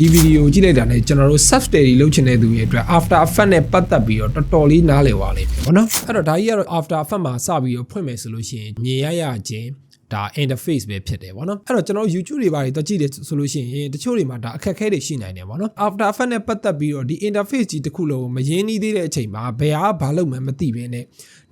ဒီဗီဒီယိုကြည့်လိုက်တာနဲ့ကျွန်တော်တို့ self study လုပ်ချင်တဲ့သူတွေအတွက် after effect နဲ့ပတ်သက်ပြီးတော့တော်တော်လေးနားလည်သွားလိမ့်မယ်ပေါ့နော်အဲ့တော့ဒါကြီးကတော့ after effect မှာစပြီးတော့ဖွင့်မယ်ဆိုလို့ရှိရင်မြင်ရရခြင်း ဒါ interface ပဲဖြစ်တယ်ဗောနော်အဲ့တော့ကျွန်တော် YouTube တွေဘာတွေတော့ကြည့်တယ်ဆိုလို့ရှိရင်တချို့တွေမှာဒါအခက်အခဲတွေရှိနိုင်တယ်ဗောနော် after effect နဲ့ပတ်သက်ပြီးတော့ဒီ interface ကြီးတစ်ခုလုံးကိုမရင်းနှီးသေးတဲ့အချိန်မှာဘယ်ဟာဘာလုပ်မှန်းမသိဘဲနဲ့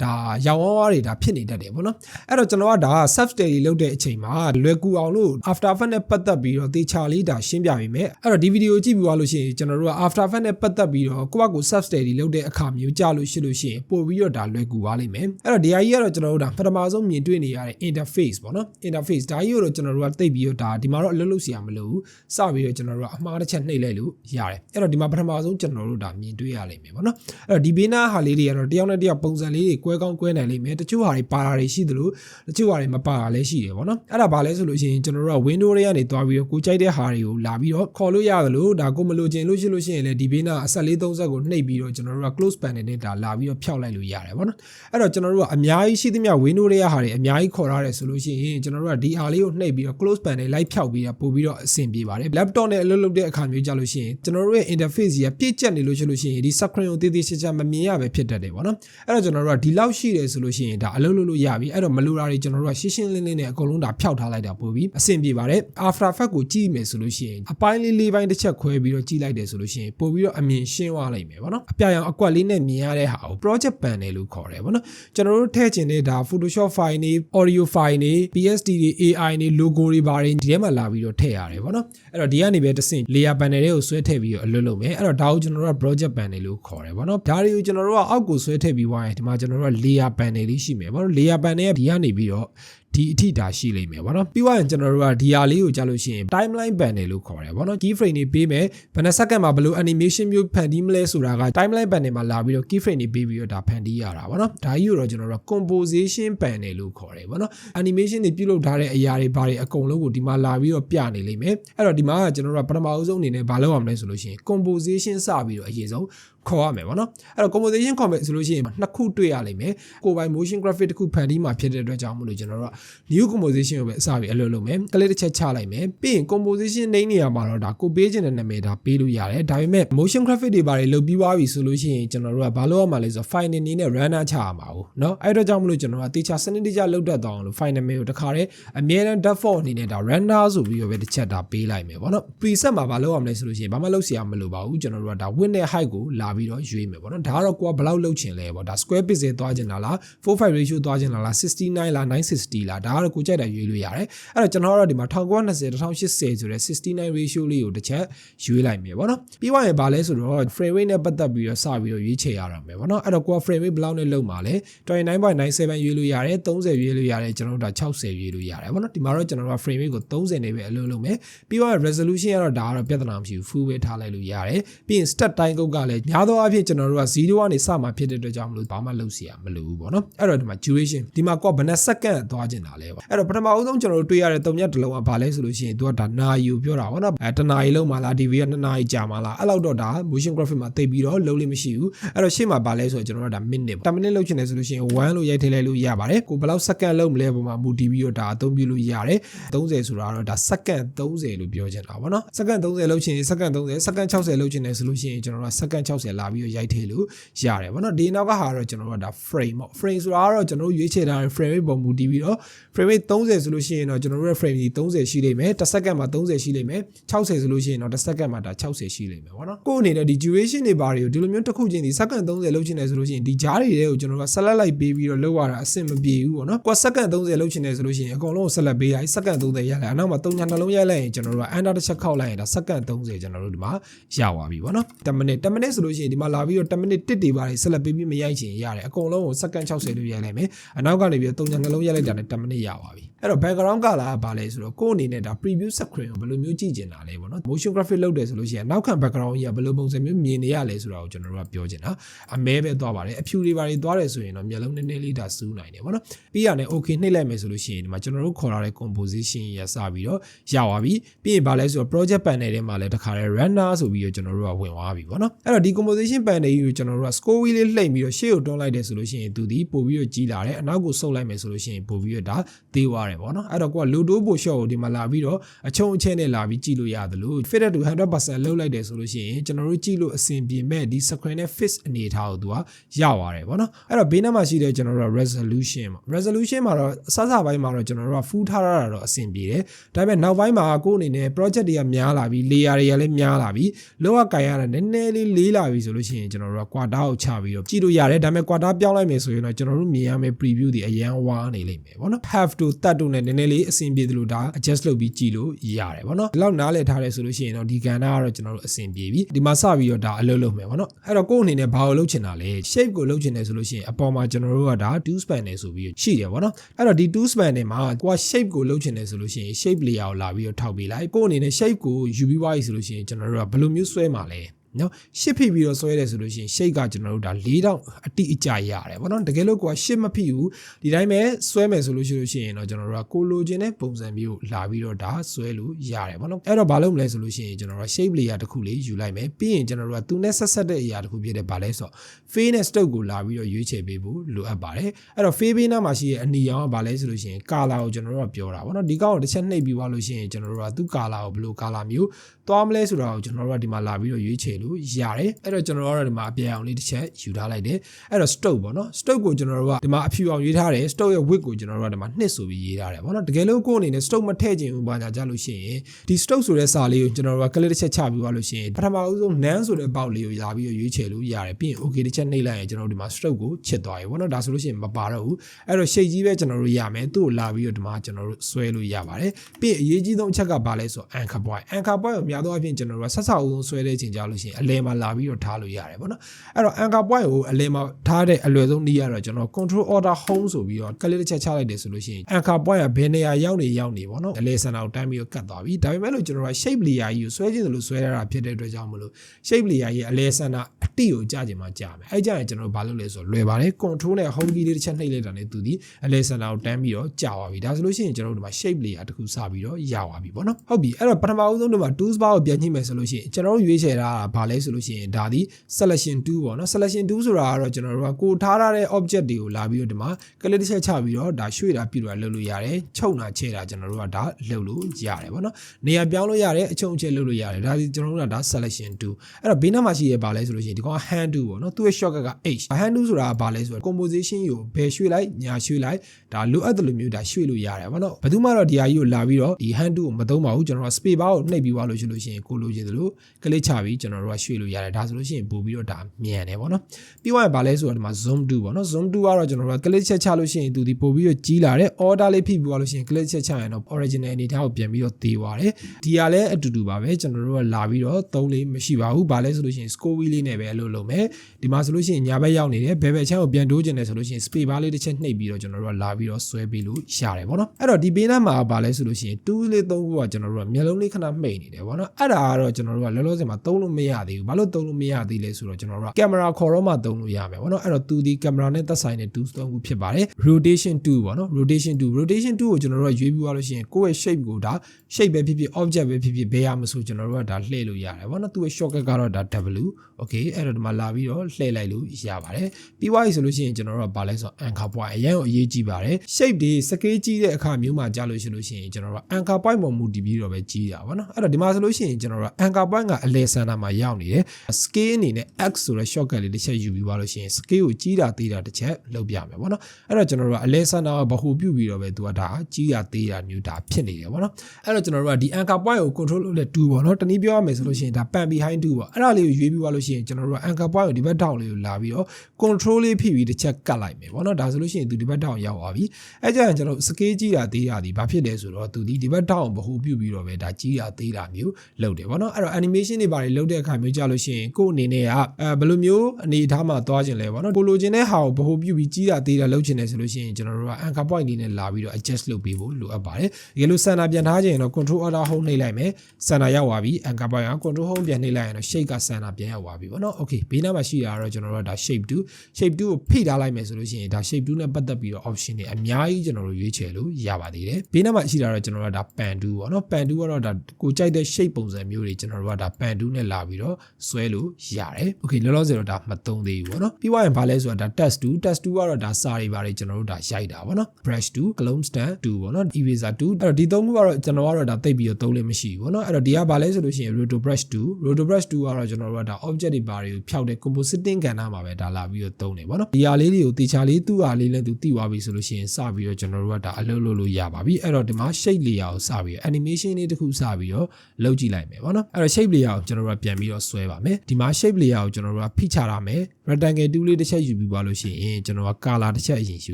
ဒါရောင်ဝါးဝါးတွေဒါဖြစ်နေတတ်တယ်ဗောနော်အဲ့တော့ကျွန်တော်ကဒါ self study လုပ်တဲ့အချိန်မှာလွယ်ကူအောင်လို့ after effect နဲ့ပတ်သက်ပြီးတော့တေချာလေးဒါရှင်းပြပေးမယ်အဲ့တော့ဒီဗီဒီယိုကြည့်ပြီးသွားလို့ရှိရင်ကျွန်တော်တို့က after effect နဲ့ပတ်သက်ပြီးတော့ကိုယ့်ဘက်ကို self study လုပ်တဲ့အခါမျိုးကြာလို့ရှိလို့ရှိရင်ပို့ပြီးတော့ဒါလွယ်ကူသွားလိမ့်မယ်အဲ့တော့ဒီဟာကြီးကတော့ကျွန်တော်တို့ဒါပထမဆုံးမြင်တွေ့နေရတဲ့ interface ပေါ့နော် interface ဒါကြီးကိုတော့ကျွန်တော်တို့ကတိတ်ပြီးတော့ဒါဒီမှာတော့အလုပ်လုပ်စရာမလိုဘူးစပြီးတော့ကျွန်တော်တို့ကအမှားတစ်ချက်နှိပ်လိုက်လို့ရတယ်အဲ့တော့ဒီမှာပထမဆုံးကျွန်တော်တို့ဒါမြင်တွေ့ရလိမ့်မယ်ပေါ့နော်အဲ့တော့ဒီဘေးနားဟာလေးတွေကတော့တယောက်နဲ့တယောက်ပုံစံလေးတွေကွဲကောင်းကွဲနိုင်လိမ့်မယ်တချို့ဟာတွေပါတာတွေရှိသလိုတချို့ဟာတွေမပါတာလည်းရှိတယ်ပေါ့နော်အဲ့ဒါဘာလဲဆိုလို့ရှိရင်ကျွန်တော်တို့က window တွေကနေတွားပြီးတော့ကိုကြိုက်တဲ့ဟာတွေကိုလာပြီးတော့ခေါ်လို့ရတယ်လို့ဒါကိုမလို့ခြင်းလို့ရှိလို့ရှိရင်လည်းဒီဘေးနားအဆက်လေး30ကိုနှိပ်ပြီးတော့ကျွန်တော်တို့က close panel နဲ့ဒါလာပြီးတော့ဖျောက်လိုက်လို့ရတယ်ပေါ့နော်အဲ့တော့ကျွန်တော်တို့ကအများကြီးရှိသမျှ window တွေကဟာတွေအများကြီးခေါ်ထားတယ်ဆိုလို့ရှိရင်ကျွန်တော်တို့ကဒီဟာလေးကိုနှိပ်ပြီးတော့ close panel လိုက်ဖျောက်ပြီးတော့ပို့ပြီးတော့အဆင်ပြေပါတယ် laptop နဲ့အလုပ်လုပ်တဲ့အခါမျိုးကြလို့ရှိရင်ကျွန်တော်တို့ရဲ့ interface ကြီးကပြည့်ကျက်နေလို့ရှိလို့ရှိရင်ဒီ screen ကိုတည်တည်ချာချာမမြင်ရပဲဖြစ်တတ်တယ်ပေါ့နော်အဲ့တော့ကျွန်တော်တို့ကဒီလောက်ရှိတယ်ဆိုလို့ရှိရင်ဒါအလုပ်လုပ်လို့ရပြီအဲ့တော့မလိုတာတွေကျွန်တော်တို့ကရှင်းရှင်းလင်းလင်းနဲ့အကုန်လုံးဒါဖျောက်ထားလိုက်တာပို့ပြီးအဆင်ပြေပါတယ် after effect ကိုကြည့်မယ်ဆိုလို့ရှိရင်အပိုင်းလေးလေးပိုင်းတစ်ချက်ခွဲပြီးတော့ကြည့်လိုက်တယ်ဆိုလို့ရှိရင်ပို့ပြီးတော့အမြင်ရှင်းသွားလိမ့်မယ်ပေါ့နော်အပြရောင်အကွက်လေးနဲ့မြင်ရတဲ့ဟာကို project panel လို့ခေါ်တယ်ပေါ့နော်ကျွန်တော်တို့ထည့်ချင်တဲ့ဒါ Photoshop file တွေ audio file တွေ PSD တွေ AI တွေ logo တွေဘာတွေဒီထဲမှာလာပြီးတော့ထည့်ရတယ်ပေါ့နော်အဲ့တော့ဒီကနေပဲတစ်ဆင့် layer panel တွေကိုဆွဲထည့်ပြီးတော့အလုပ်လုပ်မယ်အဲ့တော့ဒါကိုကျွန်တော်တို့က project panel လို့ခေါ်တယ်ပေါ့နော်ဒါတွေကိုကျွန်တော်တို့ကအောက်ကိုဆွဲထည့်ပြီးွားရင်ဒီမှာကျွန်တော်တို့က layer panel လေးရှိမယ်ပေါ့နော် layer panel ကဒီကနေပြီးတော့ ဒီအထိဒါရှိလိမ့်မယ်ဗောနော်ပြီးသွားရင်ကျွန်တော်တို့ကဒီဟာလေးကိုကြားလို့ရှိရင် timeline panel လို့ခေါ်တယ်ဗောနော် key frame တွေပေးမယ်ဘယ်နှစက္ကန့်မှာဘယ်လို animation မျိုးဖန်တီးမလဲဆိုတာက timeline panel မှာလာပြီးတော့ key frame တွေပေးပြီးတော့ဒါဖန်တီးရတာဗောနော်ဒါကြီးကိုတော့ကျွန်တော်တို့က composition panel လို့ခေါ်တယ်ဗောနော် animation တွေပြုလုပ်ထားတဲ့အရာတွေဘာတွေအကုန်လုံးကိုဒီမှာလာပြီးတော့ပြနေလိမ့်မယ်အဲ့တော့ဒီမှာကကျွန်တော်တို့ကပထမအဆုံးအနေနဲ့ဘာလုပ်ရမလဲဆိုလို့ရှိရင် composition စပြီးတော့အရင်ဆုံး ခေါ်ရမယ်ဗောနော်အဲ့တော့ composition ခေါ်မယ်ဆိုလို့ရှိရင်နှစ်ခုတွေ့ရလိမ့်မယ်ကိုယ်ပိုင် motion graphic တစ်ခုဖန်တီးမှာဖြစ်တဲ့အတွက်ကြောင့်မလို့ကျွန်တော်တို့က new composition ကိုပဲအစပြီးအလုပ်လုပ်မယ်ကလေးတစ်ချက်ချလိုက်မယ်ပြီးရင် composition name နေရာမှာတော့ဒါကိုပေးခြင်းတဲ့နာမည်ဒါပေးလို့ရတယ်ဒါပေမဲ့ motion graphic တွေဘာတွေလုပ်ပြီးသွားပြီဆိုလို့ရှိရင်ကျွန်တော်တို့ကဘာလုပ်ရမှာလဲဆိုတော့ file name နဲ့ runner ချရမှာဟုတ်เนาะအဲ့တော့ကြောင့်မလို့ကျွန်တော်ကတေချာစနစ်တကျလုပ်တတ်သွားအောင်လို့ file name ကိုတခါတည်းအမြဲတမ်း default အနေနဲ့ဒါ runner ဆိုပြီးတော့ပဲတစ်ချက်ဒါပေးလိုက်မယ်ဗောနော် preset မှာဘာလုပ်ရမလဲဆိုလို့ရှိရင်ဘာမှလုပ်စရာမလိုပါဘူးကျွန်တော်တို့ကဒါ width နဲ့ height ကိုလာ ပြီးတော့ရွေးမယ်ဗောနော်ဒါကတော့ကိုကဘယ်လောက်လုပ်ချင်လဲဗောဒါ square pixel သွားချင်တာလား45 ratio သွားချင်တာလား69လား960လားဒါကတော့ကိုကြိုက်တာရွေးလို့ရတယ်အဲ့တော့ကျွန်တော်ကတော့ဒီမှာ1920 1080ဆိုတဲ့69 ratio လေးကိုတစ်ချက်ရွေးလိုက်မယ်ဗောနော်ပြီးသွားရင်ဘာလဲဆိုတော့ frame rate နဲ့ပတ်သက်ပြီးတော့စပြီးတော့ရွေးချယ်ရတာမယ်ဗောနော်အဲ့တော့ကိုက frame rate ဘယ်လောက်နဲ့လုပ်မှာလဲ29.97ရွေးလို့ရတယ်30ရွေးလို့ရတယ်ကျွန်တော်တို့ဒါ60ရွေးလို့ရတယ်ဗောနော်ဒီမှာတော့ကျွန်တော်တို့က frame rate ကို30နဲ့ပဲအလုပ်လုပ်မယ်ပြီးတော့ resolution ကတော့ဒါကတော့ပြဿနာမရှိဘူး full ပဲထားလိုက်လို့ရတယ်ပြီးရင် step time ကုတ်ကလည်းများသောအားဖြင့်ကျွန်တော်တို့က0ကနေစမှာဖြစ်တဲ့အတွက်ကြောင့်မလို့ဘာမှလုပ်เสียမလိုဘူးဗောနော်အဲ့တော့ဒီမှာ duration ဒီမှာကိုကဘယ်နှစက္ကန့်သွားကျင်တာလဲဗောအဲ့တော့ပထမအဆုံးကျွန်တော်တို့တွေ့ရတဲ့တုံညက်တစ်လုံးကဘာလဲဆိုလို့ရှိရင်သူကဒါနာယူပြောတာဗောနော်အဲတနာရီလုံးမှာလား DV က2နာရီကြာမှာလားအဲ့လောက်တော့ဒါ motion graphic မှာတိတ်ပြီးတော့လုံးလို့မရှိဘူးအဲ့တော့ရှေ့မှာဘာလဲဆိုတော့ကျွန်တော်တို့ဒါ minute 10 minute လောက်ချင်တယ်ဆိုလို့ရှိရင်1လို့ရိုက်ထည့်လိုက်လို့ရပါတယ်ကိုဘယ်လောက်စက္ကန့်လုံးမလဲပုံမှာမူတည်ပြီးတော့ဒါအသုံးပြုလို့ရတယ်30ဆိုတာတော့ဒါစက္ကန့်30လို့ပြောချင်တာဗောနော်စက္ကန့်30လောက်ချင်ရင်စက္ကန့်30စက္ကန့်60လောက်ချင်တယ်ဆိုလို့ရှိရင်ကျွန်တော်တို့ကစက္ကန့်60 လာပြီးတော့ရိုက်ထည့်လို့ရတယ်ဗောနော်ဒီနောက်ကဟာတော့ကျွန်တော်တို့ကဒါ frame ပေါ့ frame ဆိုတာကတော့ကျွန်တော်တို့ရွေးချယ်ထားတဲ့ frame rate ပုံမူတည်ပြီးတော့ frame rate 30ဆိုလို့ရှိရင်တော့ကျွန်တော်တို့ရဲ့ frame ကြီး30ရှိလိမ့်မယ်တစ်စက္ကန့်မှာ30ရှိလိမ့်မယ်60ဆိုလို့ရှိရင်တော့တစ်စက္ကန့်မှာဒါ60ရှိလိမ့်မယ်ဗောနော်ကိုယ်အနေနဲ့ဒီ duration တွေဘာတွေကိုဒီလိုမျိုးတစ်ခုချင်းဒီစက္ကန့်30လောက်ချင်တယ်ဆိုလို့ရှိရင်ဒီဂျားတွေတွေကိုကျွန်တော်တို့ကဆက်လက်လိုက်ပေးပြီးတော့လောက်ရတာအဆင်မပြေဘူးဗောနော်ကိုယ်စက္ကန့်30လောက်ချင်တယ်ဆိုလို့ရှိရင်အကုန်လုံးဆက်လက်ပေးလိုက်စက္ကန့်30ရလိုက်အနောက်မှာ3ညာနှလုံးရိုက်လိုက်ရင်ကျွန်တော်တို့က under တစ်ချက်ခောက်လိုက်ရင်ဒါစက္ကန့်30ကျွန်တော်တို့ဒီမှာရပါပြီဗောနော်10မိနစ်10မိနစ်ဆိုလို့ရှိရင်ဒီမှာလာပြီးတော့10မိနစ်တစ်တွေပါဆက်လက်ပေးပြီးမရိုက်ချင်ရတယ်အကုန်လုံးကိုစက္ကန့်60လို့ရိုက်လိုက်မယ်အနောက်ကနေပြီးတော့3ညာနှလုံးရိုက်လိုက်တာနဲ့10မိနစ်ရပါပြီ အဲ့တော့ background color ကဘာလဲဆိုတော့ကိုယ့်အနေနဲ့ဒါ preview screen ကိုဘယ်လိုမျိုးကြည့်ကျင်တာလဲပေါ့နော် motion graphic လုပ်တယ်ဆိုလို့ရှိရင်နောက်ခံ background ကြီးကဘယ်လိုပုံစံမျိုးမြင်နေရလဲဆိုတာကိုကျွန်တော်တို့ကပြောချင်တာအမဲပဲသွားပါတယ်အဖြူတွေပါတွေသွားတယ်ဆိုရင်တော့မျက်လုံးနည်းနည်းလေးဒါစူးနိုင်တယ်ပေါ့နော်ပြီးရတယ် okay နှိပ်လိုက်မယ်ဆိုလို့ရှိရင်ဒီမှာကျွန်တော်တို့ခေါ်လာတဲ့ composition ရစပြီးတော့ရသွားပြီပြီးရင်ဘာလဲဆိုတော့ project panel ထဲမှာလည်းတခါတည်း runner ဆိုပြီးတော့ကျွန်တော်တို့ကဝင်သွားပြီပေါ့နော်အဲ့တော့ဒီ composition panel ကြီးကိုကျွန်တော်တို့က score wheel လေးလှိမ့်ပြီးတော့ရှေ့ကိုတွန်းလိုက်တယ်ဆိုလို့ရှိရင်သူဒီပို့ပြီးတော့ကြီးလာတယ်အနောက်ကိုဆုပ်လိုက်မယ်ဆိုလို့ရှိရင်ပို့ပြီးတော့ဒါသေးသွားတယ်တယ်ပေါ့နော်အဲ့တော့ကိုကလိုတိုးပိုရှော့ကိုဒီမှာလာပြီးတော့အချုံအချက်နဲ့လာပြီးကြည့်လို့ရတယ်လို့ fitted to 100%လောက်လိုက်တယ်ဆိုလို့ရှိရင်ကျွန်တော်တို့ကြည့်လို့အဆင်ပြေမဲ့ဒီ screen နဲ့ fix အနေထားကိုသူကရပါတယ်ပေါ့နော်အဲ့တော့ဘေးနားမှာရှိတဲ့ကျွန်တော်တို့က resolution ပေါ့ resolution မှာတော့အစစပိုင်းမှာတော့ကျွန်တော်တို့က full ထားရတာတော့အဆင်ပြေတယ်ဒါပေမဲ့နောက်ပိုင်းမှာကိုယ်အနေနဲ့ project တွေကများလာပြီး layer တွေကလည်းများလာပြီးလောကကင်ရတာနည်းနည်းလေးလေးလာပြီဆိုလို့ရှိရင်ကျွန်တော်တို့က quad ကိုချပြီးတော့ကြည့်လို့ရတယ်ဒါပေမဲ့ quad ပြောင်းလိုက်မယ်ဆိုရင်တော့ကျွန်တော်တို့မြင်ရမယ့် preview တွေအရန်ဝါနေလိမ့်မယ်ပေါ့နော် have to တတ်တို့နဲ့နည်းနည်းလေးအဆင်ပြေတယ်လို့ဒါ adjust လုပ်ပြီးကြည့်လို့ရတယ်ပေါ့နော်ဒီလောက်နားလည်ထားတယ်ဆိုလို့ရှိရင်တော့ဒီကဏ္ဍကတော့ကျွန်တော်တို့အဆင်ပြေပြီဒီမှာစပြီးတော့ဒါအလုပ်လုပ်မယ်ပေါ့နော်အဲ့တော့ကိုယ့်အနေနဲ့ဘာကိုလုပ်ချင်တာလဲ shape ကိုလုပ်ချင်တယ်ဆိုလို့ရှိရင်အပေါ်မှာကျွန်တော်တို့ကဒါ2 span နေဆိုပြီးရှိတယ်ပေါ့နော်အဲ့တော့ဒီ2 span နေမှာကိုက shape ကိုလုပ်ချင်တယ်ဆိုလို့ရှိရင် shape layer ကိုလာပြီးတော့ထောက်ပေးလိုက်ကိုယ့်အနေနဲ့ shape ကိုယူပြီးွားပြီဆိုလို့ရှိရင်ကျွန်တော်တို့ကဘယ်လိုမျိုးဆွဲမှာလဲ နော်ရှစ်ဖိပြီးတော့ဆွဲတယ်ဆိုလို့ရှိရင်ရှိတ်ကကျွန်တော်တို့ဒါ၄တောင်အတိအကျရတယ်ဗောနော်တကယ်လို့ကိုကရှစ်မဖိဘူးဒီတိုင်းပဲဆွဲမယ်ဆိုလို့ရှိလို့ရှိရင်တော့ကျွန်တော်တို့ကကိုလိုချင်တဲ့ပုံစံမျိုးလာပြီးတော့ဒါဆွဲလို့ရတယ်ဗောနော်အဲ့တော့ဘာလုပ်မလဲဆိုလို့ရှိရင်ကျွန်တော်တို့ shape layer တစ်ခုလေးယူလိုက်မယ်ပြီးရင်ကျွန်တော်တို့ကသူနဲ့ဆက်ဆက်တဲ့အရာတစ်ခုဖြစ်တဲ့ဘာလဲဆိုတော့ fade နဲ့ stroke ကိုလာပြီးတော့ရွေးချယ်ပေးဖို့လိုအပ်ပါတယ်အဲ့တော့ fade ဘေးနားမှာရှိတဲ့အနီရောင်ကဘာလဲဆိုလို့ရှိရင် color ကိုကျွန်တော်တို့ကပြောတာဗောနော်ဒီကောင်ကိုတစ်ချက်နှိပ်ပြီးသွားလို့ရှိရင်ကျွန်တော်တို့ကသူ့ color ကိုဘယ်လို color မျိုးသွားမလဲဆိုတာကိုကျွန်တော်တို့ကဒီမှာလာပြီးတော့ရွေးချယ်လို့ရတယ်အဲ့တော့ကျွန်တော်တို့ကတော့ဒီမှာအပြည့်အောင်လေးတစ်ချက်ယူထားလိုက်တယ်အဲ့တော့ stroke ပေါ့နော် stroke ကိုကျွန်တော်တို့ကဒီမှာအဖြူအောင်ရေးထားတယ် stroke ရဲ့ width ကိုကျွန်တော်တို့ကဒီမှာနှစ်ဆိုပြီးရေးထားတယ်ပေါ့နော်တကယ်လို့ကိုယ့်အနေနဲ့ stroke မထည့်ခြင်းဘူးဘာညာကြလို့ရှိရင်ဒီ stroke ဆိုတဲ့စာလေးကိုကျွန်တော်တို့က click တစ်ချက်ချပြီးသွားလို့ရှိရင်ပထမဦးဆုံး none ဆိုတဲ့ပေါက်လေးကိုလာပြီးတော့ရွေးချယ်လို့ရတယ်ပြီးရင် okay တစ်ချက်နှိပ်လိုက်ရင်ကျွန်တော်တို့ဒီမှာ stroke ကိုချစ်သွားပြီပေါ့နော်ဒါဆိုလို့ရှိရင်မပါတော့ဘူးအဲ့တော့ shape ကြီးပဲကျွန်တော်တို့ရမယ်သူ့ကိုလာပြီးတော့ဒီမှာကျွန်တော်တို့ဆွဲလို့ရပါတယ်ပြီးရင်အရေးကြီးဆုံးအချက်ကဘာလဲဆို anchor point anchor point ကိုများသောအားဖြင့်ကျွန်တော်တို့ကဆက်ဆောက်ဦးဆုံးဆွဲတဲ့ချိန်ကြလို့ရှိရင်အလဲမှာလာပြီးတော့ထားလို့ရတယ်ပေါ့နော်အဲ့တော့ anchor point ကိုအလဲမှာထားတဲ့အလွယ်ဆုံးနည်းကတော့ကျွန်တော် control order home ဆိုပြီးတော့ click တစ်ချက်ချလိုက်တယ်ဆိုလို့ရှိရင် anchor point ကဘယ်နေရာရောက်နေရောက်နေပေါ့နော်အလဲစံတော်တိုင်းပြီးတော့ကတ်သွားပြီဒါပေမဲ့လို့ကျွန်တော်က shape layer ကြီးကိုဆွဲခြင်းလို့ဆွဲရတာဖြစ်တဲ့အတွက်ကြောင့်မလို့ shape layer ရဲ့အလဲစံတာအတိကိုကြာခြင်းမှာကြာမယ်အဲ့ကြရင်ကျွန်တော်ဘာလုပ်လဲဆိုတော့လွယ်ပါတယ် control နဲ့ home key လေးတစ်ချက်နှိပ်လိုက်တာနဲ့သူဒီအလဲစံတာကိုတန်းပြီးတော့ကြာသွားပြီဒါဆိုလို့ရှိရင်ကျွန်တော်တို့ဒီမှာ shape layer တစ်ခုစပြီးတော့ရသွားပြီပေါ့နော်ဟုတ်ပြီအဲ့တော့ပထမဦးဆုံးဒီမှာ tools bar ကိုပြန်ကြည့်မယ်ဆိုလို့ရှိရင်ကျွန်တော်တို့ရွေးချယ်တာကဘာလဲဆိုလို့ရှိရင်ဒါဒီ selection 2ပေါ့နော် selection 2ဆိုတာကတော့ကျွန်တော်တို့ကကိုထားထားတဲ့ object တွေကိုလာပြီးတော့ဒီမှာ click တစ်ချက်ချပြီးတော့ဒါရွှေ့တာပြည့်တာလုပ်လို့ရတယ်ချုပ်တာချဲ့တာကျွန်တော်တို့ကဒါလုပ်လို့ရတယ်ပေါ့နော်နေရာပြောင်းလို့ရတယ်အချုံချဲ့လုပ်လို့ရတယ်ဒါဒီကျွန်တော်တို့ကဒါ selection 2အဲ့တော့ဘေးနားမှာရှိရပါလဲဆိုလို့ရှိရင်ဒီကောင် hand 2ပေါ့နော်သူ့ရဲ့ shortcut က h hand 2ဆိုတာကဘာလဲဆိုတော့ composition ကိုဘယ်ရွှေ့လိုက်ညာရွှေ့လိုက်ဒါလိုအပ်တယ်လို့မျိုးဒါရွှေ့လို့ရတယ်ပေါ့နော်ဘယ်သူမှတော့ဒီဟာကြီးကိုလာပြီးတော့ဒီ hand 2ကိုမသုံးပါဘူးကျွန်တော်က space bar ကိုနှိပ်ပြီးသွားလို့ရှိလို့ရှိရင်ကိုလိုချင်သလို click ချပြီးကျွန်တော်တို့ကရွှေ့လို့ရတယ်ဒါဆိုလို့ရှိရင်ပို့ပြီးတော့ဒါမြန်တယ်ပေါ့နော်ပြီးသွားရင်ဘာလဲဆိုတော့ဒီမှာ zoom 2ပေါ့နော် zoom 2ကတော့ကျွန်တော်တို့က click ချက်ချလို့ရှိရင်သူဒီပို့ပြီးတော့ကြီးလာတယ် order လေးဖိပြီးသွားလို့ရှိရင် click ချက်ချရင်တော့ original အနေထားကိုပြန်ပြီးတော့သေးသွားတယ်ဒီဟာလည်းအတူတူပါပဲကျွန်တော်တို့ကလာပြီးတော့သုံးလေးမရှိပါဘူးဘာလဲဆိုလို့ရှိရင် score wheel လေးနဲ့ပဲအလုပ်လုပ်မယ်ဒီမှာဆိုလို့ရှိရင်ညာဘက်ရောက်နေတယ်ဘယ်ဘက်ချမ်းကိုပြန်တိုးကျင်တယ်ဆိုလို့ရှိရင် space bar လေးတစ်ချက်နှိပ်ပြီးတော့ကျွန်တော်တို့ကလာပြီးတော့ဆွဲပြီးလို့ရတယ်ပေါ့နော်အဲ့တော့ဒီပေးနှမ်းမှာဘာလဲဆိုလို့ရှိရင် tool လေးသုံးခုကကျွန်တော်တို့ကမျက်လုံးလေးခဏမှိတ်နေတယ်ပေါ့နော်အဲ့ဒါကတော့ကျွန်တော်တို့ကလောလောဆယ်မှာသုံးလို့မရသေးဘူးဘာလို့သုံးလို့မရသေးလဲဆိုတော့ကျွန်တော်တို့ကကင်မရာခေါ်တော့မှသုံးလို့ရမယ်ပေါ့နော်အဲ့တော့သူဒီကင်မရာနဲ့သက်ဆိုင်တဲ့ tools သုံးခုဖြစ်ပါတယ် rotation 2ပေါ့နော် rotation 2 rotation 2ကိုကျွန်တော်တို့ကရွေးပြီးသွားလို့ရှိရင်ကိုယ့်ရဲ့ shape ကိုဒါ shape ပဲဖြစ်ဖြစ် object ပဲဖြစ်ဖြစ်ဘယ်ရမဆိုကျွန်တော်တို့ကဒါလှည့်လို့ရတယ်ပေါ့နော်သူ့ရဲ့ shortcut ကတော့ဒါ W okay အဲ့တော့ဒီမှာလာပြီးတော့လှည့်လိုက်လို့ရပါတယ်ပြီးသွားပြီဆိုလို့ရှိရင်ကျွန်တော်တို့ကဘာလဲဆိုတော့ anchor point အရင်ကိုအရေးကြီးပါတယ် shape တွေ scale ကြီးတဲ့အခါမျိုးမှာကြာလို့ရှိလို့ရှိရင်ကျွန်တော်တို့က anchor point ပေါ်မူတည်ပြီးတော့ပဲကြီးတာပေါ့နော်အဲ့တော့ဒီမှာဆိုလို့ရှိရင်ကျွန်တော်တို့က anchor point ကအလဲဆန်တာမှာရောက်နေတယ် scale အနေနဲ့ x ဆိုတဲ့ shortcut လေးတစ်ချက်ယူပြီးသွားလို့ရှိရင် scale ကိုကြီးတာသေးတာတစ်ချက်လုပ်ပြမယ်ပေါ့နော်အဲ့တော့ကျွန်တော်တို့ကအလဲဆန်တာကဘဟုပြုတ်ပြီးတော့ပဲသူကဒါကြီးတာသေးတာမျိုးဒါဖြစ်နေတယ်ပေါ့နော်အဲ့တော့ကျွန်တော်တို့ကဒီ anchor point ကို control လုပ်တဲ့2ပေါ့နော်တနည်းပြောရမယ်ဆိုလို့ရှိရင်ဒါ pan behind 2ပေါ့အဲ့ဒါလေးကိုရွေးပြီးသွားလို့ရှိရင်ကျွန်တော်တို့က anchor point ကိုဒီဘက် down လေးကိုလာပြီးတော့ control လေးဖိပြီးတစ်ချက်ကတ်လိုက်မယ်ပေါ့နော်ဒါဆိုလို့ရှိရင်သူဒီဘက် down ရောက်သွားပြီအဲ့ကြရင်ကျွန်တော် scale ကြီးတာသေးတာဒီဘာဖြစ်လဲဆိုတော့သူဒီဒီဘက် down ဘဟုပြုတ်ပြီးတော့ပဲဒါကြီးတာသေးတာမျိုးလုပ်တယ်ပေါ့နော်အဲ့တော့ animation တွေဘာတွေလုပ်တဲ့အခါမျိုးကြာလို့ရှိရင်ကိုယ့်အနေနဲ့ကအဲဘယ်လိုမျိုးအနေအထားမှာသွားခြင်းလဲပေါ့နော်ကိုလိုချင်တဲ့ဟာကိုဘဟုပြုတ်ပြီးကြီးတာသေးတာလုပ်ချင်တယ်ဆိုလို့ရှိရင်ကျွန်တော်တို့က anchor point လေးနဲ့လာပြီးတော့ adjust လုပ်ပေးဖို့လိုအပ်ပါတယ်တကယ်လို့ center ပြန်ထားခြင်းရင်တော့ control order hold နှိပ်လိုက်မယ် center ရောက်သွားပြီ anchor point က control hold ပြန်နှိပ်လိုက်ရင်တော့ shape က center ပြန်ရောက်သွားပြီပေါ့နော် okay ဘေးနားမှာရှိတာကတော့ကျွန်တော်တို့ကဒါ shape 2 shape 2ကိုဖိထားလိုက်မယ်ဆိုလို့ရှိရင်ဒါ shape 2နဲ့ပတ်သက်ပြီးတော့ option တွေအများကြီးကျွန်တော်တို့ရွေးချယ်လို့ရပါသေးတယ်ဘေးနားမှာရှိတာတော့ကျွန်တော်တို့ကဒါ pan 2ပေါ့နော် pan 2ကတော့ဒါကိုကြိုက်တဲ့ shape shape ပုံစံမျိုးတွေကျွန်တော်တို့ကဒါ pen tool နဲ့လာပြီးတော့ဆွဲလို့ရတယ်။ Okay လောလောဆယ်တော့ဒါမသုံးသေးဘူးပေါ့နော်။ပြီးသွားရင်ဘာလဲဆိုတော့ဒါ test tool test tool ကတော့ဒါစာတွေပါတယ်ကျွန်တော်တို့ဒါရိုက်တာပေါ့နော်။ brush tool clone stamp tool ပေါ့နော် eraser tool အဲ့တော့ဒီသုံးခုကတော့ကျွန်တော်ကတော့ဒါသိပ်ပြီးတော့သုံးလို့မရှိဘူးပေါ့နော်။အဲ့တော့ဒီကဘာလဲဆိုလို့ရှိရင် roto brush tool roto brush tool ကတော့ကျွန်တော်တို့ကဒါ object တွေဘာတွေကိုဖြောက်တဲ့ compositing ကဏ္ဍမှာပဲဒါလာပြီးတော့သုံးတယ်ပေါ့နော်။ဒီဟာလေးတွေကိုတေချာလေးသူ့ဟာလေးလည်းသူသိသွားပြီဆိုလို့ရှိရင်စပြီးတော့ကျွန်တော်တို့ကဒါအလုပ်လုပ်လို့ရပါပြီ။အဲ့တော့ဒီမှာ shape layer ကိုစပြီးတော့ animation လေးတစ်ခုစပြီးတော့လုပ်ကြည့်လိုက်မယ်ပေါ့နော်။အဲ့တော့ shape layer ကိုကျွန်တော်တို့ကပြန်ပြီးတော့ဆွဲပါမယ်။ဒီမှာ shape layer ကိုကျွန်တော်တို့ကဖိချထားမယ်။ rectangle tool လေးတစ်ချက်ယူပြီးပါလို့ရှိရင်ကျွန်တော်က color တစ်ချက်အရင်ယူ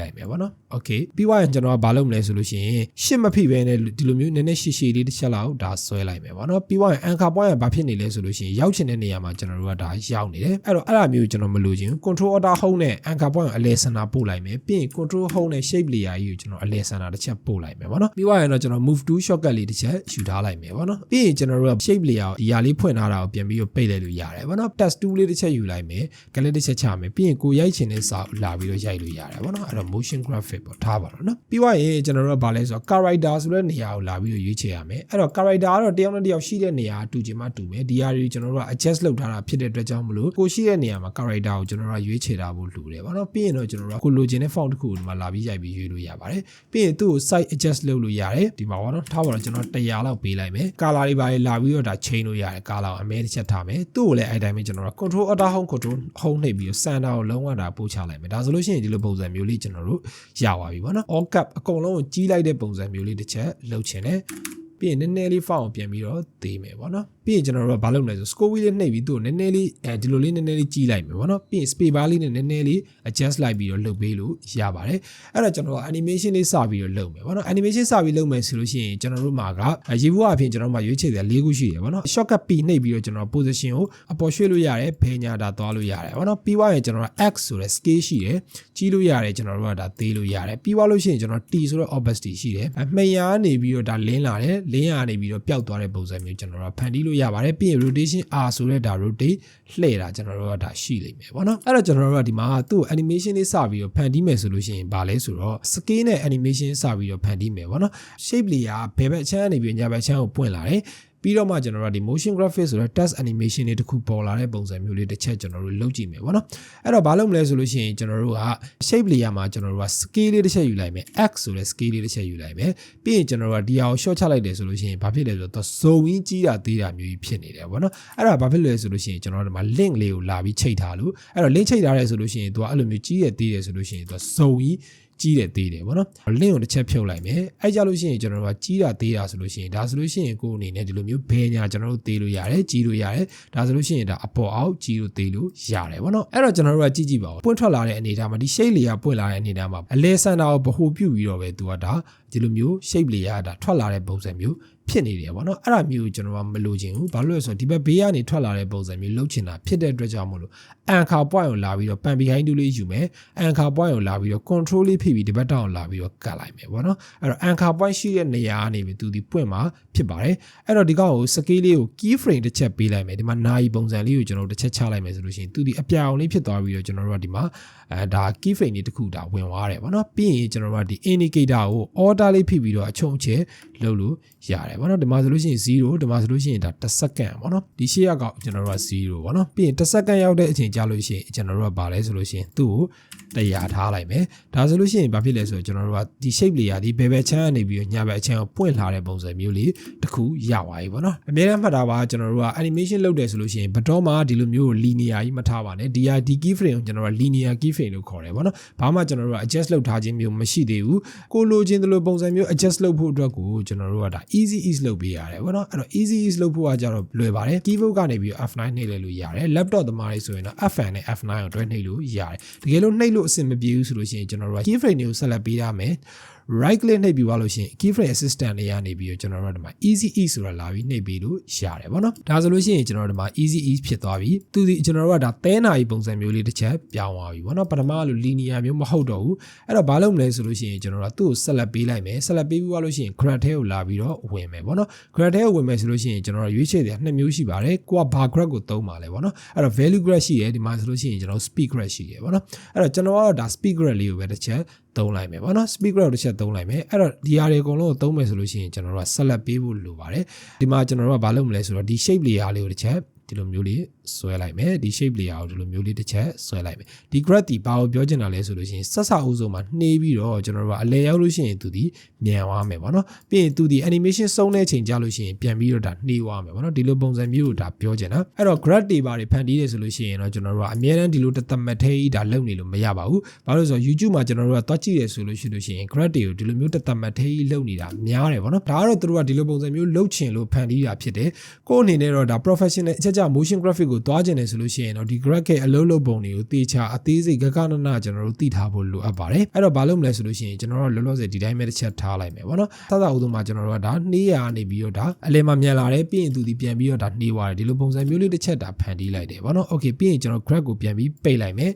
လိုက်မယ်ပေါ့နော်။ okay ပြီးသွားရင်ကျွန်တော်ကဘာလုပ်မလဲဆိုလို့ရှိရင်ရှစ်မဖိပဲနဲ့ဒီလိုမျိုးနည်းနည်းရှည်ရှည်လေးတစ်ချက်လောက်ဒါဆွဲလိုက်မယ်ပေါ့နော်။ပြီးသွားရင် anchor point ကဘာဖြစ်နေလဲဆိုလို့ရှိရင်ရောက်ချင်တဲ့နေရာမှာကျွန်တော်တို့ကဒါရောက်နေတယ်။အဲ့တော့အဲ့ဒါမျိုးကျွန်တော်မလိုချင်ဘူး control order home နဲ့ anchor point ကိုအလဲစင်တာပို့လိုက်မယ်။ပြီးရင် control home နဲ့ shape layer ကြီးကိုကျွန်တော်အလဲစင်တာတစ်ချက်ပို့လိုက်မယ်ပေါ့နော်။ပြီးသွားရင်တော့ကျွန်တော် move to shortcut လေးတစ်ချက်ယူထားလိုက်မယ်ပေါ့နော်။ပြီးရင်ကျွန်တော်တို့က shape layer ကိုဒီဟာလေးဖွင့်ထားတာကိုပြန်ပြီးတော့ပိတ်လိုက်လို့ရတယ်ပေါ့နော်။ test tool လေးတစ်ချက်ယူလိုက်မယ်။ gallery တစ်ချက်ချမယ်။ပြီးရင်ကိုရိုက်ချင်တဲ့စာလာပြီးတော့ရိုက်လို့ရတယ်ပေါ့နော်။အဲ့တော့ motion graphic ပေါ့ထားပါတော့နော်။ပြီးသွားရင်ကျွန်တော်တို့ကဘာလဲဆိုတော့ character ဆိုတဲ့နေရာကိုလာပြီးတော့ရွေးချယ်ရမယ်။အဲ့တော့ character ကတော့တယောက်နဲ့တယောက်ရှိတဲ့နေရာတူချင်မှတူမယ်။ဒီဟာတွေကျွန်တော်တို့က adjust လုပ်ထားတာဖြစ်တဲ့အတွက်ကြောင့်မလို့ကိုရှိတဲ့နေရာမှာ character ကိုကျွန်တော်တို့ကရွေးချယ်ထားဖို့လိုတယ်ပေါ့နော်။ပြီးရင်တော့ကျွန်တော်တို့ကကိုလိုချင်တဲ့ font တစ်ခုဒီမှာလာပြီးရိုက်ပြီးရွေးလို့ရပါတယ်။ပြီးရင်သူ့ကို size adjust လုပ်လို့ရတယ်။ဒီမှာပေါ့နော်။ထားပါတော့ကျွန်တော်100လောက်ပေးလိုက်မယ်။ color တွေပါလေလာပြီးတော့ဒါ change လို့ရတယ်။ color ကိုအမဲတစ်ချက်ထားမယ်။သူ့ကိုလည်းအဲ့တိုင်းပဲကျွန်တော်တို့ control order home control home နှိပ်ပြီးတော့ center ကိုလုံးဝဒါပို့ချလိုက်မယ်။ဒါဆိုလို့ရှိရင်ဒီလိုပုံစံမျိုးလေးကျွန်တော်တို့ရပါပြီပေါ့နော်။ all cap အကုန်လုံးကိုကြီးလိုက်တဲ့ပုံစံမျိုးလေးတစ်ချက်လုပ်ချင်တယ်။ ပြီးရင်နည်းနည်းလေး font ကိုပြန်ပြီးတော့သေးမယ်ပေါ့နော်ပြီးရင်ကျွန်တော်တို့ကဘာလုပ်မလဲဆို scope wheel လေးနှိပ်ပြီးသူ့ကိုနည်းနည်းလေးအဲဒီလိုလေးနည်းနည်းလေးကြီးလိုက်မယ်ပေါ့နော်ပြီးရင် space bar လေးနဲ့နည်းနည်းလေး adjust လိုက်ပြီးတော့လုပ်ပေးလို့ရပါတယ်အဲ့တော့ကျွန်တော်က animation လေးစပြီးတော့လုပ်မယ်ပေါ့နော် animation စပြီးလုပ်မယ်ဆိုလို့ရှိရင်ကျွန်တော်တို့မှာကရေဘူးအပြင်ကျွန်တော်တို့မှာရွေးချယ်တယ်၄ခုရှိတယ်ပေါ့နော် shortcut P နှိပ်ပြီးတော့ကျွန်တော် position ကိုအပေါ်ရွှေ့လို့ရတယ်ဖယ်ညာတာသွားလို့ရတယ်ပေါ့နော်ပြီးသွားရင်ကျွန်တော်က X ဆိုတဲ့ scale ရှိတယ်ကြီးလို့ရတယ်ကျွန်တော်တို့ကဒါသေးလို့ရတယ်ပြီးသွားလို့ရှိရင်ကျွန်တော် T ဆိုတဲ့ opacity ရှိတယ်မှန်ရနေပြီးတော့ဒါလင်းလာတယ်လင်းရနေပြီးတော့ပျောက်သွားတဲ့ပုံစံမျိုးကျွန်တော်တို့ဖန်တီးလို့ရပါတယ်ပြီးရင် rotation R ဆိုတဲ့ဒါ rotate လှည့်တာကျွန်တော်တို့ကဒါရှိလိမ့်မယ်ပေါ့နော်အဲ့တော့ကျွန်တော်တို့ကဒီမှာသူ့ animation လေးစပြီးတော့ဖန်တီးမယ်ဆိုလို့ရှိရင်ဗာလဲဆိုတော့ scale နဲ့ animation စပြီးတော့ဖန်တီးမယ်ပေါ့နော် shape layer ဘယ်ဘက်အချမ်းကနေပြီးညာဘက်အချမ်းကိုပွင့်လာတယ် ပြီးတော့မှကျွန်တော်တို့ဒီ motion graphics ဆိုတဲ့ test animation တွေတခုပေါ်လာတဲ့ပုံစံမျိုးလေးတစ်ချက်ကျွန်တော်တို့လုပ်ကြည့်မယ်ပေါ့နော်အဲ့တော့ဘာလုပ်မလဲဆိုလို့ရှိရင်ကျွန်တော်တို့က shape layer မှာကျွန်တော်တို့က scale လေးတစ်ချက်ယူလိုက်မယ် x ဆိုတဲ့ scale လေးတစ်ချက်ယူလိုက်မယ်ပြီးရင်ကျွန်တော်တို့ကဒီဟာကို short ချလိုက်တယ်ဆိုလို့ရှိရင်ဘာဖြစ်လဲဆိုတော့ဇုံကြီးကြီးတာသေးတာမျိုးကြီးဖြစ်နေတယ်ပေါ့နော်အဲ့ဒါဘာဖြစ်လဲဆိုလို့ရှိရင်ကျွန်တော်တို့ဒီမှာ link လေးကိုလာပြီးချိန်ထားလို့အဲ့တော့ link ချိန်ထားတယ်ဆိုလို့ရှိရင်သူကအဲ့လိုမျိုးကြီးရသေးတယ်ဆိုလို့ရှိရင်သူကဇုံကြီး ကြီးတယ်သေးတယ်ဗောနော်လင့်ကိုတစ်ချက်ဖြုတ်လိုက်မယ်အဲကြလို့ရှိရင်ကျွန်တော်တို့ကကြီးတာသေးတာဆိုလို့ရှိရင်ဒါဆိုလို့ရှိရင်ကိုယ်အနေနဲ့ဒီလိုမျိုးဘဲညာကျွန်တော်တို့သေးလို့ရတယ်ကြီးလို့ရတယ်ဒါဆိုလို့ရှိရင်ဒါအပေါ်အောက်ကြီးလို့သေးလို့ရတယ်ဗောနော်အဲ့တော့ကျွန်တော်တို့ကကြည့်ကြည့်ပါဦးပွင့်ထွက်လာတဲ့အနေအထားမှာဒီ shape layer ပွင့်လာတဲ့အနေအထားမှာအလဲဆန်တာကိုဗဟိုပြုတ်ပြီးတော့ပဲသူကဒါဒီလိုမျိုး shape layer ဒါထွက်လာတဲ့ပုံစံမျိုး ဖြစ်နေတယ်ပေါ့နော်အဲ့ဒါမျိုးကိုကျွန်တော်ကမလိုချင်ဘူးဘာလို့လဲဆိုတော့ဒီဘက်ဘေးကနေထွက်လာတဲ့ပုံစံမျိုးလှုပ်ချင်တာဖြစ်တဲ့အတွက်ကြောင့်မို့လို့ anchor point ကိုလာပြီးတော့ pan behind တူလေးယူမယ် anchor point ကိုလာပြီးတော့ control လေးဖိပြီးဒီဘက်တောင်လာပြီးတော့ကတ်လိုက်မယ်ပေါ့နော်အဲ့တော့ anchor point ရှိတဲ့နေရာကနေပြီးသူဒီပွင့်မှာဖြစ်ပါတယ်အဲ့တော့ဒီကောင်ကို scale လေးကို key frame တစ်ချက်ပေးလိုက်မယ်ဒီမှာနာယီပုံစံလေးကိုကျွန်တော်တို့တစ်ချက်ချလိုက်မယ်ဆိုလို့ရှိရင်သူဒီအပြောင်လေးဖြစ်သွားပြီးတော့ကျွန်တော်တို့ကဒီမှာအဲဒါ key frame လေးတစ်ခုဒါဝင်သွားတယ်ပေါ့နော်ပြီးရင်ကျွန်တော်တို့ကဒီ indicator ကို order လေးဖိပြီးတော့အချုံချဲလုပ်လို့ရတယ်ပေါ့နော်ဒီမှာဆိုလို့ရှိရင်0ဒီမှာဆိုလို့ရှိရင်ဒါ1စက္ကန့်ပေါ့နော်ဒီရှေ့ရကောက်ကျွန်တော်တို့က0ပေါ့နော်ပြီးရင်1စက္ကန့်ရောက်တဲ့အချိန်ကြာလို့ရှိရင်ကျွန်တော်တို့ကဗာလဲဆိုလို့ရှိရင်သူ့ကိုတရားထားလိုက်မယ်ဒါဆိုလို့ရှိရင်ဘာဖြစ်လဲဆိုတော့ကျွန်တော်တို့ကဒီ shape layer ဒီဘယ်ဘက်ချမ်းကနေပြီးတော့ညာဘက်အချမ်းကိုပွင့်လာတဲ့ပုံစံမျိုးလေးတစ်ခုရသွားပြီပေါ့နော်အများအားမှတ်တာပါကျွန်တော်တို့က animation လုပ်တယ်ဆိုလို့ရှိရင်ဘတော်မှာဒီလိုမျိုး linear ကြီးမထားပါနဲ့ဒီဟာဒီ key frame ကိုကျွန်တော်တို့က linear key frame လို့ခေါ်တယ်ပေါ့နော်ဘာမှကျွန်တော်တို့က adjust လုပ်ထားခြင်းမျိုးမရှိသေးဘူးကိုလိုချင်တယ်လို့ပုံစံမျိုး adjust လုပ်ဖို့အတွက်ကိုကျွန်တော်တို့ကဒါ easy ease လုပ်ပေးရတယ်ပေါ့နော်အဲ့တော့ easy ease လုပ်ဖို့ကကြတော့လွယ်ပါတယ် keyboard ကနေပြီး F9 နှိပ်လိုက်လို့ရတယ် laptop သမားတွေဆိုရင်တော့ F9 နဲ့ F9 ကိုတွဲနှိပ်လို့ရတယ်တကယ်လို့နှိပ်လို့အဆင်မပြေဘူးဆိုလို့ရှိရင်ကျွန်တော်တို့က key frame တွေကိုဆက်လက်ပေးရမယ် right click နှိပ်ပြီးသွားလို့ရှိရင် key frame assistant တွေကနေပြီးတော့ကျွန်တော်တို့ဒီမှာ easy ease ဆိုတာလာပြီးနှိပ်ပြီးလို့ရတယ်ပေါ့နော်ဒါဆိုလို့ရှိရင်ကျွန်တော်တို့ဒီမှာ easy ease ဖြစ်သွားပြီသူဒီကျွန်တော်တို့ကဒါသဲနာရီပုံစံမျိုးလေးတစ်ချက်ပြောင်းသွားပြီပေါ့နော်ပထမလို linear မျိုးမဟုတ်တော့ဘူးအဲ့တော့ဘာလုပ်မလဲဆိုလို့ရှိရင်ကျွန်တော်တို့ကသူ့ကိုဆက်လက်ပေးလိုက်မယ်ဆက်လက်ပေးပြီးသွားလို့ရှိရင် graph ထဲကိုလာပြီးတော့ဝင်မယ်ပေါ့နော် graph ထဲကိုဝင်မယ်ဆိုလို့ရှိရင်ကျွန်တော်တို့ရွေးချယ်တယ်နှစ်မျိုးရှိပါတယ်ကိုကဘာ graph ကိုသုံးပါလဲပေါ့နော်အဲ့တော့ value graph ရှိတယ်ဒီမှာဆိုလို့ရှိရင်ကျွန်တော် speed graph ရှိတယ်ပေါ့နော်အဲ့တော့ကျွန်တော်ကတော့ဒါ speed graph လေးကိုပဲတစ်ချက်သုံးလိုက်မယ်ပေါ့နော် speed graph တစ်ချက်သုံးလိုက်မယ်အဲ့တော့ဒီဟာတွေအကုန်လုံးကိုသုံးမယ်ဆိုလို့ရှိရင်ကျွန်တော်တို့က select ပေးဖို့လိုပါတယ်ဒီမှာကျွန်တော်တို့ကဘာလုပ်မလဲဆိုတော့ဒီ shape layer လေးကိုတစ်ချက် ဒီလိုမျိုးလေးဆွဲလိုက်မယ်ဒီ shape layer ကိုဒီလိုမျိုးလေးတစ်ချက်ဆွဲလိုက်မယ်ဒီ graph ဒီဘာကိုပြောချင်တာလဲဆိုလို့ရှိရင်ဆက်ဆအုပ်စုမှာနှေးပြီးတော့ကျွန်တော်တို့ကအလဲရောက်လို့ရှိရင်သူဒီမြန်သွားမယ်ပေါ့နော်ပြီးရင်သူဒီ animation စုံတဲ့ချိန်ကြာလို့ရှိရင်ပြန်ပြီးတော့ဒါနှေးသွားမယ်ပေါ့နော်ဒီလိုပုံစံမျိုးကိုဒါပြောချင်တာအဲ့တော့ graph တွေဘာတွေဖန်တီးတယ်ဆိုလို့ရှိရင်တော့ကျွန်တော်တို့ကအများအားဒီလိုတသက်မတ်သေးဒါလုပ်နေလို့မရပါဘူးဘာလို့လဲဆိုတော့ YouTube မှာကျွန်တော်တို့ကသွားကြည့်ရဆိုလို့ရှိလို့ရှိရင် graph တွေကိုဒီလိုမျိုးတသက်မတ်သေးလုပ်နေတာများတယ်ပေါ့နော်ဒါကတော့သူတို့ကဒီလိုပုံစံမျိုးလုပ်ချင်လို့ဖန်တီးတာဖြစ်တယ်ကိုယ်အနေနဲ့တော့ဒါ professional အချက်ကြ motion graphic ကိုသွားကျင်တယ်ဆိုလို့ရှိရင်တော့ဒီ graph ရဲ့အလုပ်လုပ်ပုံတွေကိုတေချာအသေးစိတ်ဂဂနနကျွန်တော်တို့သိထားဖို့လိုအပ်ပါတယ်အဲ့တော့ဘာလုပ်မလဲဆိုလို့ရှိရင်ကျွန်တော်တို့လောလောဆယ်ဒီတိုင်းပဲတစ်ချက်ထားလိုက်မယ်ပေါ့နော်သတ်သတ်ဥဒုံမှာကျွန်တော်တို့ကဒါနှေးရနေပြီးတော့ဒါအလယ်မှာမြန်လာတယ်ပြီးရင်သူဒီပြန်ပြီးတော့ဒါနှေးသွားတယ်ဒီလိုပုံစံမျိုးလေးတစ်ချက်ဒါဖန်တီးလိုက်တယ်ပေါ့နော် okay ပြီးရင်ကျွန်တော် graph ကိုပြန်ပြီးပိတ်လိုက်မယ်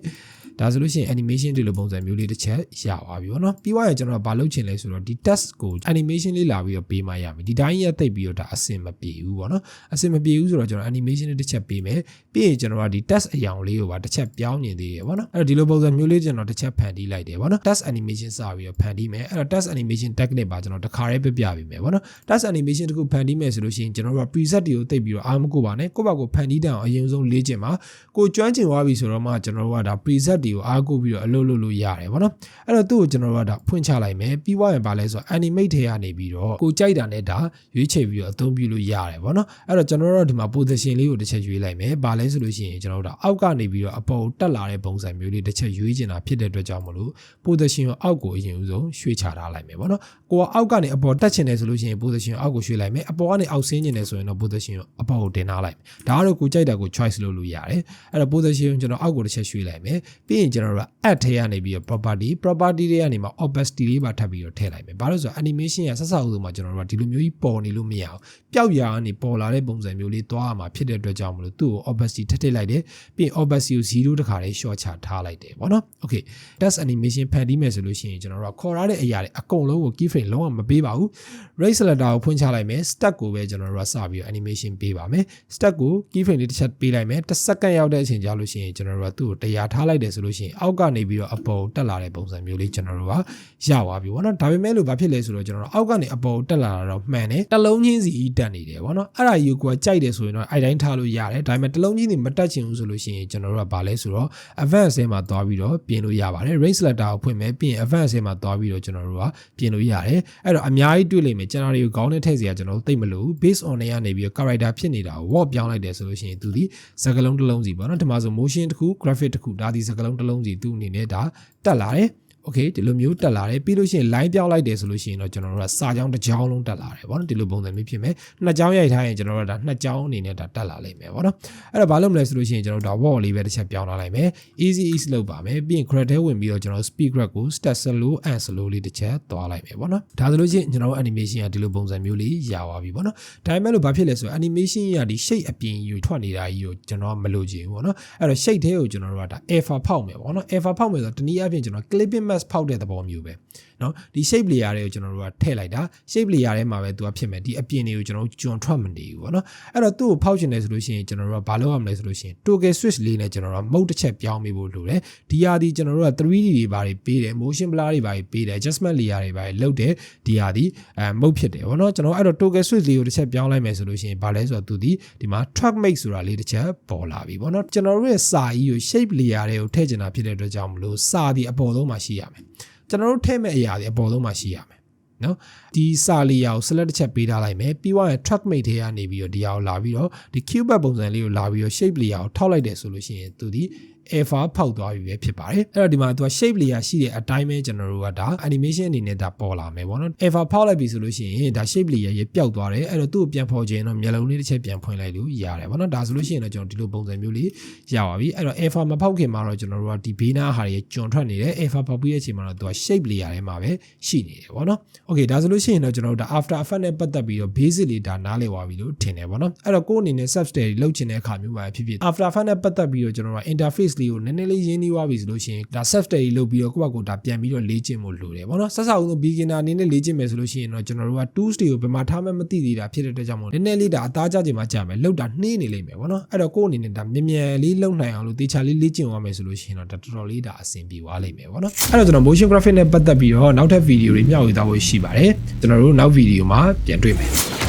ဒါဆိုလို့ရှိရင် animation ဒီလိုပုံစံမျိုးလေးတစ်ချက်ရသွားပြီပေါ့နော်ပြီးသွားရင်ကျွန်တော်ကဘာလုပ်ချင်လဲဆိုတော့ဒီ test ကို animation လေးလာပြီးတော့ပေးမှရမယ်ဒီတိုင်းရက်သိပ်ပြီးတော့ဒါအဆင်မပြေဘူးပေါ့နော်အဆင်မပြေဘူးဆိုတော့ကျွန်တော် animation လေးတစ်ချက်ပေးမယ်ပြီးရင်ကျွန်တော်ကဒီ test အယောင်လေးကိုပါတစ်ချက်ပြောင်းနေသေးတယ်ပေါ့နော်အဲ့တော့ဒီလိုပုံစံမျိုးလေးကျွန်တော်တစ်ချက်ဖန်တီးလိုက်တယ်ပေါ့နော် test animation စပြီးတော့ဖန်တီးမယ်အဲ့တော့ test animation technique ပါကျွန်တော်တစ်ခါတည်းပြပြပေးမယ်ပေါ့နော် test animation တခုဖန်တီးမယ်ဆိုလို့ရှိရင်ကျွန်တော်တို့က preset တွေကိုတိတ်ပြီးတော့အားမကိုပါနဲ့ကိုယ့်ဘာကိုဖန်တီးတဲ့အရင်ဆုံးလေ့ကျင့်ပါကိုကျွမ်းကျင်သွားပြီဆိုတော့မှကျွန်တော်တို့ကဒါ preset တွေကိုအားကိုပြီးတော့အလုပ်လုပ်လို့ရတယ်ပေါ့နော်အဲ့တော့သူ့ကိုကျွန်တော်တို့ကဒါဖွင့်ချလိုက်မယ်ပြီးွားရင်ပါလဲဆိုတော့ animate ထဲကနေပြီးတော့ကိုကြိုက်တာနဲ့ဒါရွေးချယ်ပြီးတော့အသုံးပြုလို့ရတယ်ပေါ့နော်အဲ့တော့ကျွန်တော်တို့ဒီမှာ position လေးကိုတစ်ချက်ရွေးလိုက်မယ်ပါလဲဆိုလို့ရှိရင်ကျွန်တော်တို့အောက်ကနေပြီးတော့အပေါ်တက်လာတဲ့ပုံစံမျိုးလေးတစ်ချက်ရွေးချင်တာဖြစ်တဲ့အတွက်ကြောင့်မလို့ position ကိုအောက်ကိုအရင်ဦးဆုံးရွှေ့ချထားလိုက်မယ်ပေါ့နော်ကိုကအောက်ကနေအပေါ်တက်ချင်တယ်ဆိုလို့ရှိရင် position ကိုအောက်ကိုရွှေ့လိုက်မယ်အပေါ်ကနေအောက်ဆင်းချင်တယ်ဆိုရင်တော့ position ကိုအပေါ်ကိုတင်ထားလိုက်မယ်ဒါကတော့ကိုကြိုက်တာကို choice လုပ်လို့ရတယ်အဲ့တော့ position ကိုကျွန်တော်အောက်ကိုတစ်ချက်ရွှေ့လိုက်မယ်ပြီးရင်ကျွန်တော်တို့က add ထဲကနေပြီးတော့ property property တွေကနေမှ opacity လေးပါထပ်ပြီးတော့ထည့်လိုက်မယ်ဘာလို့ဆိုတော့ animation ကဆက်ဆောက်ဥဆုံးမှာကျွန်တော်တို့ကဒီလိုမျိုးကြီးပေါ်နေလို့မရအောင်ပျောက်ရာကနေပေါ်လာတဲ့ပုံစံမျိုးလေးသွားရမှာဖြစ်တဲ့အတွက်ကြောင့်မလို့သူ့ကို opacity ထပ်ထည့်လိုက်တယ်ပြီးရင် opacity ကို0တခါလေး short ချထားလိုက်တယ်ပေါ့နော် okay test animation ဖန်တီးမယ်ဆိုလို့ရှိရင်ကျွန်တော်တို့ကခေါ်ရတဲ့အရာတွေအကုန်လုံးကို keyframe လုံးဝမပေးပါဘူး rate selector ကိုဖွင့်ချလိုက်မယ် stack ကိုပဲကျွန်တော်တို့ကစပြီးတော့ animation ပေးပါမယ် stack ကို keyframe လေးတစ်ချက်ပေးလိုက်မယ်တစ်စက္ကန့်ရောက်တဲ့အချိန်ကြာလို့ရှိရင်ကျွန်တော်တို့ကသူ့ကိုတရားထားလိုက်တယ်ဆိုလို့ရှိရင်အောက်ကနေပြီးတော့အပေါ်တက်လာတဲ့ပုံစံမျိုးလေးကျွန်တော်တို့ကရသွားပြီပေါ့နော်ဒါပေမဲ့လို့ဘာဖြစ်လဲဆိုတော့ကျွန်တော်တို့အောက်ကနေအပေါ်တက်လာတာတော့မှန်တယ်တစ်လုံးချင်းစီတက်နေတယ်ပေါ့နော်အဲ့ဒါယူကကြိုက်တယ်ဆိုရင်တော့အဲ့တိုင်းထားလို့ရတယ်ဒါပေမဲ့တစ်လုံးချင်းစီမတက်ချင်ဘူးဆိုလို့ရှိရင်ကျွန်တော်တို့ကဘာလဲဆိုတော့ advanced ထဲမှာသွားပြီးတော့ပြင်လို့ရပါတယ် rate selector ကိုဖွင့်မယ်ပြီးရင် advanced ထဲမှာသွားပြီးတော့ကျွန်တော်တို့ကပြင်လို့ရတယ်အဲ့တော့အများကြီးတွေ့လိမ့်မယ်ကျွန်တော်တွေကိုခေါင်းနဲ့ထည့်စရာကျွန်တော်တို့သိမလို့ based on တွေကနေပြီးတော့ character ဖြစ်နေတာကို word ပြောင်းလိုက်တယ်ဆိုလို့ရှိရင်သူဒီစကားလုံးတစ်လုံးစီပေါ့နော်ဒီမှာဆို motion တစ်ခု graphic တစ်ခုဒါဒီစကားလုံးတစ်လုံးစီသူ့အနေနဲ့ဒါတက်လာတယ် okay ဒီလိုမျိုးတက်လာတယ်ပြီးလို့ရှိရင် line ပြောင်းလိုက်တယ်ဆိုလို့ရှိရင်တော့ကျွန်တော်တို့ကစာကြောင်းတစ်ကြောင်းလုံးတက်လာတယ်ဗောနော်ဒီလိုပုံစံမျိုးဖြစ်မယ်နှစ်ကြောင်းရိုက်ထားရင်ကျွန်တော်တို့ကဒါနှစ်ကြောင်းအနေနဲ့ဒါတက်လာလိမ့်မယ်ဗောနော်အဲ့တော့ဘာလုပ်မလဲဆိုလို့ရှိရင်ကျွန်တော်တို့ဒါ word လေးပဲတစ်ချက်ပြောင်းလာလိုက်မယ် easy easy လုပ်ပါမယ်ပြီးရင် grade ထဲဝင်ပြီးတော့ကျွန်တော် speed grade ကို step slow and slow လေးတစ်ချက်သွားလိုက်မယ်ဗောနော်ဒါဆိုလို့ရှိရင်ကျွန်တော်တို့ animation ကဒီလိုပုံစံမျိုးလေးရပါပြီဗောနော်ဒါပေမဲ့လို့ဘာဖြစ်လဲဆိုတော့ animation ကဒီ shape အပြင်ယူထွက်နေတာကြီးကိုကျွန်တော်မလိုချင်ဘူးဗောနော်အဲ့တော့ shape ထဲကိုကျွန်တော်တို့ကဒါ alpha ဖောက်မယ်ဗောနော် alpha ဖောက်မယ်ဆိုတော့တနည်းအားဖြင့်ကျွန်တော် clipping mask ဖောက်တဲ့သဘောမျိုးပဲ နော်ဒီ shape layer တွေကိုကျွန်တော်တို့ကထည့်လိုက်တာ shape layer ထဲမှာပဲသူကဖြစ်မယ်ဒီအပြင်တွေကိုကျွန်တော်တို့ကျွန်ထွက်မနေဘူးပေါ့နော်အဲ့တော့သူ့ကိုဖောက်ချင်တယ်ဆိုလို့ရှိရင်ကျွန်တော်တို့ကဘာလုပ်ရမလဲဆိုလို့ရှိရင် toggle switch လေးနဲ့ကျွန်တော်တို့က mode တစ်ချက်ပြောင်းပေးဖို့လိုတယ်ဒီဟာဒီကျွန်တော်တို့က 3D တွေဘာတွေပေးတယ် motion blur တွေဘာတွေပေးတယ် adjustment layer တွေဘာတွေလုပ်တယ်ဒီဟာဒီအဲ mode ဖြစ်တယ်ပေါ့နော်ကျွန်တော်အဲ့တော့ toggle switch လေးကိုတစ်ချက်ပြောင်းလိုက်မယ်ဆိုလို့ရှိရင်ဘာလဲဆိုတော့သူဒီဒီမှာ track make ဆိုတာလေးတစ်ချက်ပေါ်လာပြီပေါ့နော်ကျွန်တော်တို့ရဲ့စာကြီးကို shape layer တွေကိုထည့်ချင်တာဖြစ်တဲ့အတွက်ကြောင့်မလို့စာဒီအပေါ်ဆုံးမှာရှိရမယ် ကျွန်တော်တို့ထည့်မဲ့အရာတွေအပေါ်ဆုံးမှာရှိရမယ်နော်ဒီစာလေးရာကို select တစ်ချက်ပေးထားလိုက်မယ်ပြီးသွားရင် track mate ထဲကနေပြီးတော့ဒီဟာကိုလာပြီးတော့ဒီ cube ပုံစံလေးကိုလာပြီးတော့ shape လေးရာကိုထောက်လိုက်တယ်ဆိုလို့ရှိရင်သူဒီ alpha ဖောက်သွားပြီပဲဖြစ်ပါတယ်အဲ့တော့ဒီမှာသူက shape layer ရှိတဲ့အတိုင်းပဲကျွန်တော်တို့ကဒါ animation အနေနဲ့ဒါပေါ်လာမယ်ပေါ့နော် alpha ဖောက်လိုက်ပြီဆိုလို့ရှိရင်ဒါ shape layer ရေပျောက်သွားတယ်အဲ့တော့သူ့ကိုပြန်ဖော်ခြင်းတော့မျက်လုံးလေးတစ်ချက်ပြန်ဖွင့်လိုက်လို့ရတယ်ပေါ့နော်ဒါဆိုလို့ရှိရင်တော့ကျွန်တော်ဒီလိုပုံစံမျိုးလေးရပါပြီအဲ့တော့ alpha မဖောက်ခင်မှာတော့ကျွန်တော်တို့ကဒီဘေးနားဟာတွေကျွံထွက်နေတယ် alpha ဖောက်ပြီးတဲ့အချိန်မှာတော့သူက shape layer ထဲမှာပဲရှိနေတယ်ပေါ့နော် okay ဒါဆိုလို့ရှိရင်တော့ကျွန်တော်တို့ဒါ after effect နဲ့ပတ်သက်ပြီးတော့ basic လေးဒါနားလည်သွားပြီလို့ထင်တယ်ပေါ့နော်အဲ့တော့ကိုယ့်အနေနဲ့ substance တွေလုပ်ချင်တဲ့အခါမျိုးပါဖြစ်ဖြစ် after effect နဲ့ပတ်သက်ပြီးတော့ကျွန်တော်တို့က interface interface လေးကိုနည်းနည်းလေးရင်းနှီးသွားပြီဆိုလို့ရှိရင်ဒါ self study လုပ်ပြီးတော့ကိုယ့်ဘက်ကိုဒါပြန်ပြီးတော့လေ့ကျင့်ဖို့လိုတယ်ဗောနော်ဆက်ဆောက်ဆုံး beginner အနေနဲ့လေ့ကျင့်မယ်ဆိုလို့ရှိရင်တော့ကျွန်တော်တို့က tools တွေကိုဘယ်မှာထားမှမသိသေးတာဖြစ်တဲ့အတွက်ကြောင့်မို့နည်းနည်းလေးဒါအသားကျချိန်မှကြာမယ်လောက်တာနှေးနေလိမ့်မယ်ဗောနော်အဲ့တော့ကိုယ့်အနေနဲ့ဒါမြန်မြန်လေးလုံနိုင်အောင်လို့တေချာလေးလေ့ကျင့်သွားမယ်ဆိုလို့ရှိရင်တော့ဒါတော်တော်လေးဒါအဆင်ပြေသွားလိမ့်မယ်ဗောနော်အဲ့တော့ကျွန်တော် motion graphic နဲ့ပတ်သက်ပြီးတော့နောက်ထပ်ဗီဒီယိုတွေမျှဝေသွားဖို့ရှိပါတယ်ကျွန်တော်တို့နောက်ဗီဒီယိုမှာပြန်တွေ့မယ်